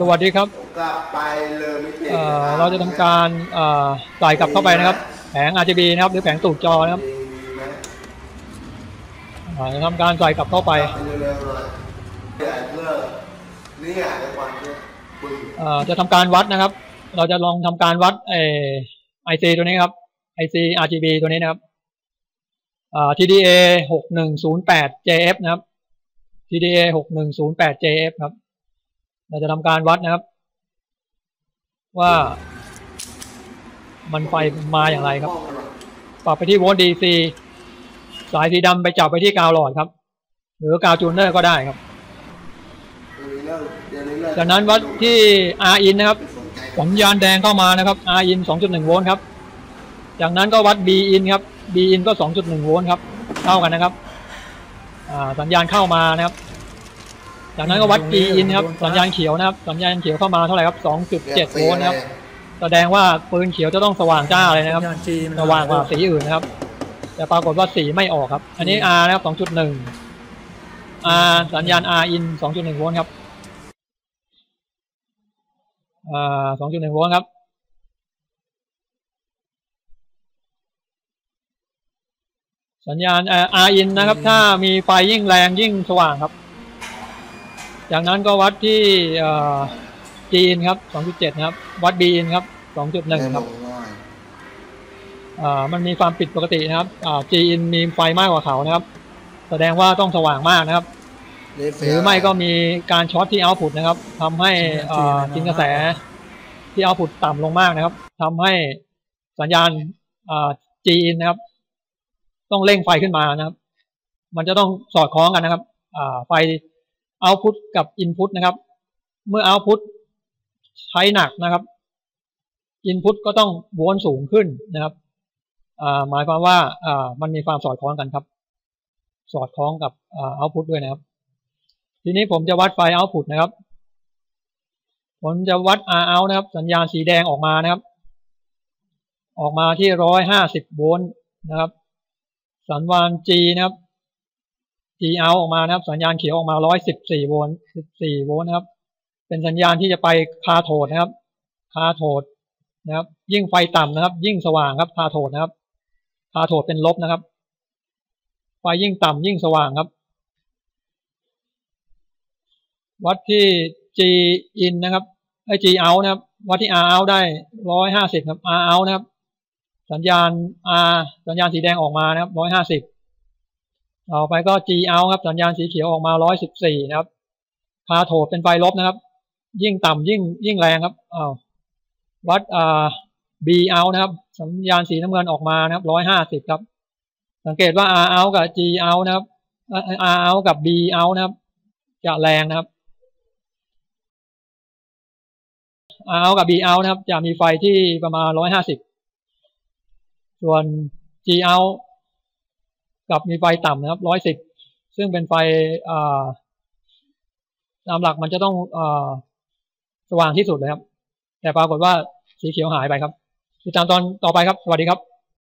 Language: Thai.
สวัสดีครับก็ไปเลยไม่เจ็บเอ่อเราจะทำการเอ่อใส่กลับเข้าไปนะครับ แผง RGB นะครับ หรือแผงตูดจอนะครับมีไหมอ่าจะทำการใส่กลับเข้าไปไปเร็วๆหน่อยเดี๋ยวเลิกนี่อะในวันเนี้ยปึ้งเอ่อจะทำการวัดนะครับ เราจะลองทำการวัดเอไอซีตัวนี้ครับ IC RGB ตัวนี้นะครับอ่า TDA หกหนึ่งศูนย์แปด JF นะครับ TDA หกหนึ่งศูนย์แปด JF ครับ เราจะทำการวัดนะครับ ว่า มันไฟมาอย่างไรครับ ปรับไปที่โวลต์ DC สายสีดำไปจับไปที่กาวหลอดครับ หรือกาวจูนเนอร์ก็ได้ครับจากนั้นวัดที่ R in นะครับสัญญาณแดงเข้ามานะครับ R in 2.1 โวลต์ครับ จากนั้นก็วัด B in ครับ B in ก็ 2.1 โวลต์ครับ เท่ากันนะครับ สัญญาณเข้ามานะครับ จากนั้นก็วัด G in ครับสัญญาณเขียวนะครับสัญญาณเขียวเข้ามาเท่าไหร่ครับ 2.7 โวลต์นะครับแสดงว่าปืนเขียวจะต้องสว่างจ้าเลยนะครับสัญญาณจีนสว่างกว่าสีอื่นนะครับ แต่ปรากฏว่าสีไม่ออกครับ อันนี้ R นะครับ 2.1 R สัญญาณ R in 2.1 โวลต์ครับอ่า2.1 โวลต์ครับสัญญาณเอ่อ R in นะครับ ถ้ามีไฟยิ่งแรงยิ่งสว่างครับ จากนั้นก็วัดที่เอ่อ G in ครับ 2.7นะครับ วัด B in ครับ 2.1 ครับอ่ามันมีความผิดปกตินะครับอ่า G in มีไฟมากกว่าเขานะครับ แสดงว่าต้องสว่างมากนะครับ หรือไม่ก็มีการช็อตที่เอาพุตนะครับทำให้อ่าจิงกระแสที่เอาพุตต่ำลงมากนะครับทำให้สัญญาณอ่า G in นะครับ ต้องเร่งไฟขึ้นมานะครับ มันจะต้องสอดคล้องกันนะครับอ่าไฟ เอาพุตกับอินพุตนะครับ เมื่อเอาพุตใช้หนักนะครับอินพุตก็ต้องโวลต์สูงขึ้นนะครับหมายความว่ามันมีความสอดคล้องกันครับ สอดคล้องกับเอาพุตด้วยนะครับ ทีนี้ผมจะวัดไฟเอาพุตนะครับ ผมจะวัด R out นะครับ สัญญาณสีแดงออกมานะครับ ออกมาที่ร้อยห้าสิบโวลต์นะครับ สัญญาณ G นะครับ out ออกมานะครับ สัญญาณเขียวออกมาร้อยสิบสี่โวลต์สิบสี่โวลต์นะครับ เป็นสัญญาณที่จะไปคาโทดนะครับคาโทดนะครับ ยิ่งไฟต่ำนะครับ ยิ่งสว่างครับคาโทดนะครับคาโทดเป็นลบนะครับ ไฟยิ่งต่ำยิ่งสว่างครับ วัดที่ G in นะครับไอ้ G out นะครับ วัดที่ R out ได้ร้อยห้าสิบครับ R out นะครับ สัญญาณ R สัญญาณสีแดงออกมานะครับร้อยห้าสิบ ต่อไปก็ G out ครับสัญญาณสีเขียวออกมาร้อยสิบสี่นะครับคาโทดเป็นไฟลบนะครับ ยิ่งต่ำยิ่งยิ่งแรงครับอ้าววัดอ่า B out นะครับ สัญญาณสีน้ำเงินออกมานะครับร้อยห้าสิบครับ สังเกตว่า R out กับ G out นะครับ R out กับ B out นะครับ จะแรงนะครับ R out กับ B out นะครับ จะมีไฟที่ประมาณร้อยห้าสิบส่วน G out กับมีไฟต่ำนะครับร้อยสิบซึ่งเป็นไฟอ่าตามหลักมันจะต้องอสว่างที่สุดเลยครับ แต่ปรากฏว่าสีเขียวหายไปครับติดตามตอนต่อไปครับ สวัสดีครับ